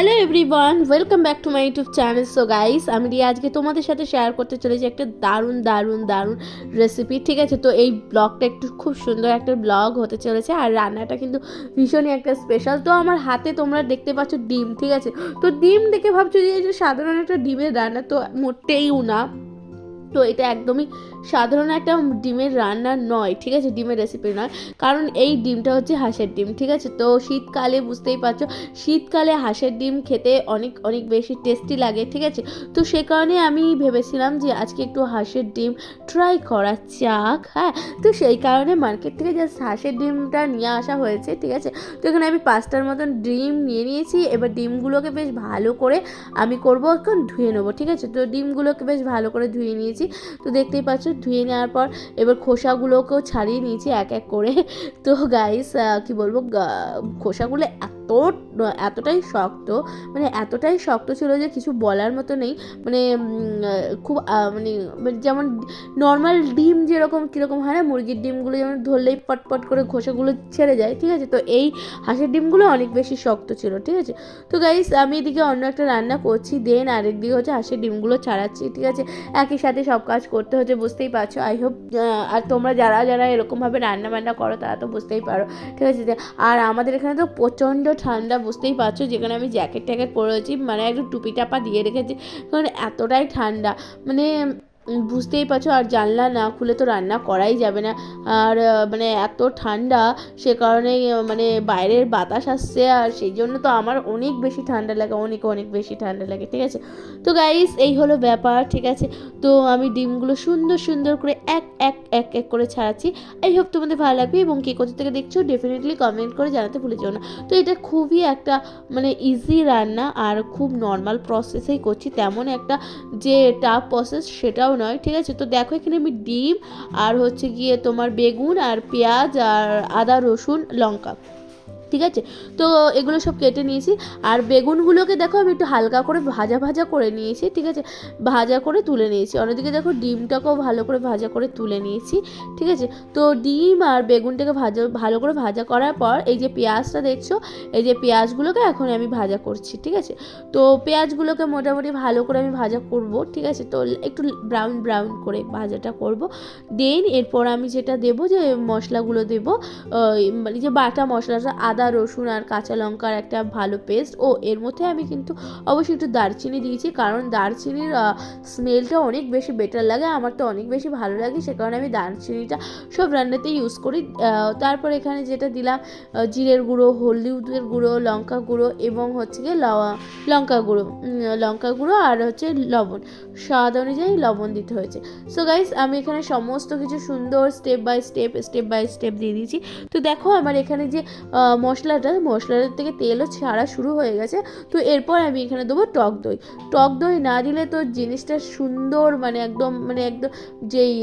Everyone welcome back to my YouTube channel so guys আমি রিয়া আজকে তোমাদের সাথে শেয়ার করতে চলেছি একটা দারুণ দারুণ দারুণ রেসিপি ঠিক আছে? তো এই ব্লগটা একটু খুব সুন্দর একটা ব্লগ হতে চলেছে আর রান্নাটা কিন্তু ভীষণই একটা স্পেশাল তো আমার হাতে তোমরা দেখতে পাচ্ছ ডিম, ঠিক আছে? তো ডিম দেখে ভাবছ যে সাধারণ একটা ডিমের রান্না, তো মোটেও না। তো এটা একদমই সাধারণ একটা ডিমের রান্না নয়, ঠিক আছে? ডিমের রেসিপি নয়। কারণ এই ডিমটা হচ্ছে হাঁসের ডিম, ঠিক আছে? তো শীতকালে বুঝতেই পারছ, শীতকালে হাঁসের ডিম খেতে অনেক অনেক বেশি টেস্টি লাগে, ঠিক আছে? তো সে কারণে আমি ভেবেছিলাম যে আজকে একটু হাঁসের ডিম ট্রাই করা যাক হ্যাঁ? তো সেই কারণে মার্কেট থেকে জাস্ট হাঁসের ডিমটা নিয়ে আসা হয়েছে, ঠিক আছে? তো এখানে আমি পাঁচটার মতন ডিম নিয়ে নিয়েছি। এবার ডিমগুলোকে বেশ ভালো করে আমি করব, এখন ধুয়ে নেব, ঠিক আছে? তো ডিমগুলোকে বেশ ভালো করে ধুয়ে নিয়েছি। তো দেখতেই পাচ্ছ ধুয়ে নেওয়ার পর এবার খোসাগুলোকেও ছাড়িয়ে নিয়েছি এক এক করে। তো গাইস কি বলব খোসাগুলো এত এতটাই শক্ত মানে এতটাই শক্ত ছিল যে কিছু বলার মতো নেই। মানে খুব মানে মানে যেমন নর্মাল ডিম যেরকম, কীরকম হয় না, মুরগির ডিমগুলো যেমন ধরলেই পটপট করে খোসাগুলো ছেড়ে যায়, ঠিক আছে? তো এই হাঁসের ডিমগুলো অনেক বেশি শক্ত ছিল, ঠিক আছে? তো গাইস আমি এদিকে অন্য একটা রান্না করছি দেন আরেকদিকে হচ্ছে হাঁসের ডিমগুলো ছাড়াচ্ছি, ঠিক আছে? একই সাথে সব কাজ করতে হচ্ছে, বুঝতেই পারছ? আই হোপ আর তোমরা যারা যারা এরকমভাবে রান্না বান্না করো, তারা তো বুঝতেই পারো, ঠিক আছে? আর আমাদের এখানে তো প্রচণ্ড ঠান্ডা, বুঝতেই পারছ? যেখানে আমি জ্যাকেট ট্যাকেট পরেছি মানে একটু টুপি টাপা দিয়ে রেখেছি। কারণ এতটাই ঠান্ডা। মানে বুঝতেই পারছ আর জানলা না খুলে তো রান্না করাই যাবে না। আর মানে এত ঠান্ডা সে কারণেই আহ, মানে বাইরের বাতাস আসছে আর সেই জন্য তো আমার অনেক বেশি ঠান্ডা লাগে অনেক অনেক বেশি ঠান্ডা লাগে ঠিক আছে? তো গাইস এই হলো ব্যাপার ঠিক আছে? তো আমি ডিমগুলো সুন্দর সুন্দর করে এক এক এক এক করে ছাড়াচ্ছি। এই হোপ তোমাদের ভালো লাগবে এবং কে কোথা থেকে দেখছ ডেফিনেটলি কমেন্ট করে জানাতে ভুলে যেও না। তো এটা খুবই একটা মানে ইজি রান্না আর খুব নর্মাল প্রসেসেই করছি। তেমন একটা যে টাফ প্রসেস সেটাও নয়, ঠিক আছে? তো দেখো এখানে আমি ডিম আর হচ্ছে গিয়ে তোমার বেগুন আর পেঁয়াজ আর আদা, রসুন, লঙ্কা। ঠিক আছে? তো এগুলো সব কেটে নিয়েছি। আর বেগুনগুলোকে দেখো আমি একটু হালকা করে ভাজা ভাজা করে নিয়েছি, ঠিক আছে? ভাজা করে তুলে নিয়েছি। অন্যদিকে দেখো ডিমটাকেও ভালো করে ভাজা করে তুলে নিয়েছি, ঠিক আছে? তো ডিম আর বেগুনটাকে ভাজা, ভালো করে ভাজা করার পর এই যে পেঁয়াজটা দেখছ? এই যে পেঁয়াজগুলোকে এখন আমি ভাজা করছি, ঠিক আছে? তো পেঁয়াজগুলোকে মোটামুটি ভালো করে আমি ভাজা করব, ঠিক আছে? তো একটু ব্রাউন ব্রাউন করে ভাজাটা করব। দেন এরপর আমি যেটা দেবো যে মশলাগুলো দেবো মানে যে বাটা মশলাটা, আদা রসুন আর কাঁচা লঙ্কার একটা ভালো পেস্ট ও, এর মধ্যে আমি কিন্তু অবশ্যই একটু দারচিনি দিয়েছি, কারণ দারচিনির স্মেলটা অনেক বেশি বেটার লাগে আমার তো অনেক বেশি ভালো লাগে, সে কারণে আমি দারচিনিটা সব রান্নাতে ইউজ করি। তারপর এখানে যেটা দিলাম জিরের গুঁড়ো, হলুদের গুঁড়ো, লঙ্কা গুঁড়ো এবং হচ্ছে গিয়ে লঙ্কা গুঁড়ো লঙ্কা গুঁড়ো আর হচ্ছে লবণ। স্বাদ অনুযায়ী লবণ দিতে হয়েছে। সো গাইস আমি এখানে সমস্ত কিছু সুন্দর step by step step by step দিয়ে দিয়েছি। তো দেখো আমার এখানে যে মশলাটা মশলাটার থেকে তেলও ছাড়া শুরু হয়ে গেছে। তো এরপর আমি এখানে দেবো টক দই। টক দই না দিলে তো জিনিসটা সুন্দর মানে একদম মানে একদম যেই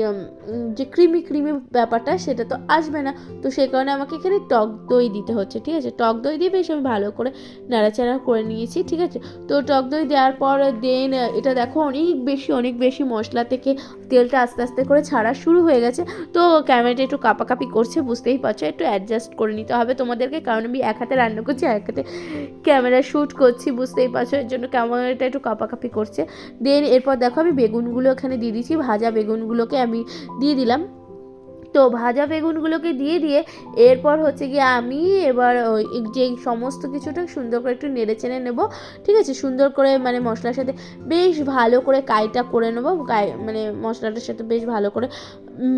যে ক্রিমি ক্রিমি ব্যাপারটা সেটা তো আসবে না। তো সেই কারণে আমাকে এখানে টক দই দিতে হচ্ছে, ঠিক আছে? টক দই দিয়ে বেশ আমি ভালো করে নাড়াচাড়া করে নিয়েছি, ঠিক আছে? তো টক দই দেওয়ার পর দেন, এটা দেখো অনেক বেশি, অনেক বেশি মশলা থেকে তেলটা আস্তে আস্তে করে ছাড়া শুরু হয়ে গেছে। তো ক্যামেরাটা একটু কাপাকাপি করছে, বুঝতেই পারছ? একটু অ্যাডজাস্ট করে নিতে হবে তোমাদেরকে, কারণ আমি এক হাতে রান্না করছি এক হাতে ক্যামেরা শ্যুট করছি, বুঝতেই পারছ? এর জন্য ক্যামেরাটা একটু কাপাকাপি করছে। দেন এরপর দেখো আমি বেগুনগুলো এখানে দিয়ে দিচ্ছি, ভাজা বেগুনগুলোকে আমি দিয়ে দিলাম। তো ভাজা বেগুনগুলোকে দিয়ে দিয়ে এরপর হচ্ছে গিয়ে আমি এবার ওই যে সমস্ত কিছুটা সুন্দর করে একটু নেড়ে চেড়ে নেব, ঠিক আছে? সুন্দর করে মানে মশলার সাথে বেশ ভালো করে কাইটা করে নেব গাই মানে মশলাটার সাথে বেশ ভালো করে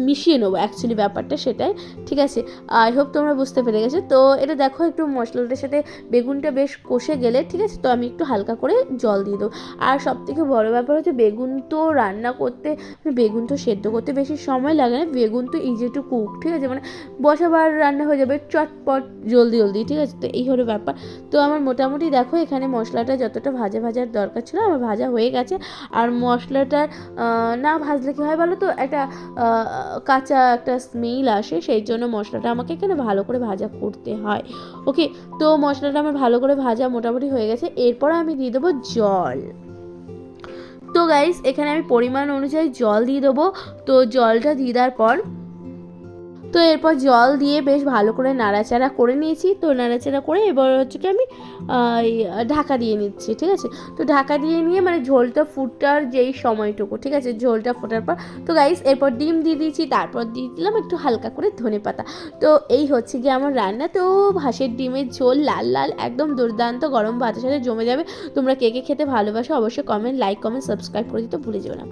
মিশিয়ে নেব অ্যাকচুয়ালি ব্যাপারটা সেটাই, ঠিক আছে? আই হোপ তোমরা বুঝতে পেরে গেছো। তো এটা দেখো একটু মশলাটার সাথে বেগুনটা বেশ কষে গেলে, ঠিক আছে? তো আমি একটু হালকা করে জল দিয়ে দেবো। আর সব থেকে বড়ো ব্যাপার হচ্ছে বেগুন তো রান্না করতে, বেগুন তো সেদ্ধ করতে বেশি সময় লাগে না, বেগুন তো ইজি টু কুক ঠিক আছে? মানে বসাবার রান্না হয়ে যাবে চটপট জলদি জলদি, ঠিক আছে? তো এই হলো ব্যাপার। তো আমার মোটামুটি দেখো, এখানে মশলাটা যতটা ভাজা ভাজার দরকার ছিল, আমার ভাজা হয়ে গেছে। আর মশলাটার না ভাজলে কী হয় বলো তো? একটা কাঁচা একটা স্মেল আসে, সেই জন্য মশলাটা আমাকে এখানে ভালো করে ভাজা করতে হয়। ওকে তো মশলাটা আমার ভালো করে ভাজা মোটামুটি হয়ে গেছে। এরপর আমি দিয়ে দেবো জল। তো গাইস এখানে আমি পরিমাণ অনুযায়ী জল দিয়ে দেবো। তো জলটা দিয়ে দেওয়ার পর তো এরপর জল দিয়ে বেশ ভালো করে নাড়াচাড়া করে নিয়েছি। তো নাড়াচাড়া করে এবার হচ্ছে কি আমি ঢাকা দিয়ে নিচ্ছি, ঠিক আছে? তো ঢাকা দিয়ে নিয়ে মানে ঝোলটা ফুটার যেই সময়টুকু, ঠিক আছে? ঝোলটা ফোটার পর, তো গাইস এরপর ডিম দিয়ে দিয়েছি, তারপর দিয়ে দিলাম একটু হালকা করে ধনে পাতা। তো এই হচ্ছে গিয়ে আমার রান্না। তো হাঁসের ডিমের ঝোল লাল লাল, একদম দুর্দান্ত, গরম ভাতের সাথে জমে যাবে। তোমরা কে কে খেতে ভালোবাসো অবশ্যই কমেন্ট লাইক কমেন্ট সাবস্ক্রাইব করে দিতে ভুলে যেও না।